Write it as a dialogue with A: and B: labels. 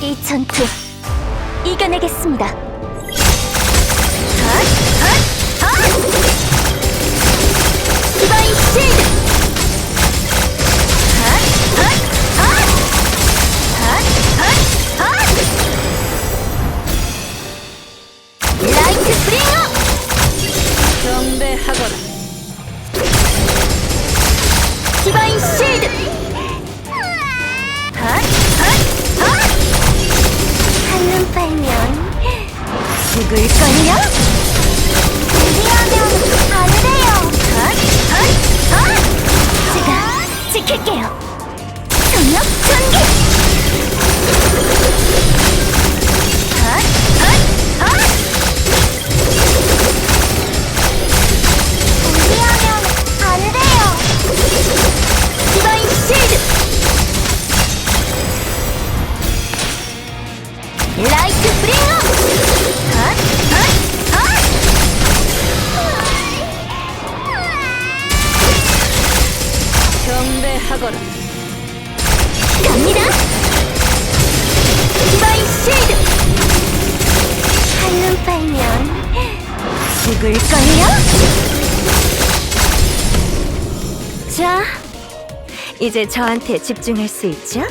A: 이 전투 이겨내겠습니다. 핫! 핫! 핫! 디바인 실드! 핫! 핫! 핫! 핫! 핫! 핫! 라이트 브링어!
B: 경배하거라.
A: 디바인 실드! 핫! 핫! 핫! 한눈 팔면 죽을 걸요? 준비하면 안 돼요! 핫! 핫! 핫! 제가 지킬게요! 전력 전개! 핫! 핫! 핫! 준비하면 안 돼요! 디바인 실드! 라이트
B: 경배하거라.
A: 갑니다! 디바인 실드! 한눈 팔면 죽을걸요? 자, 이제 저한테 집중할 수 있죠?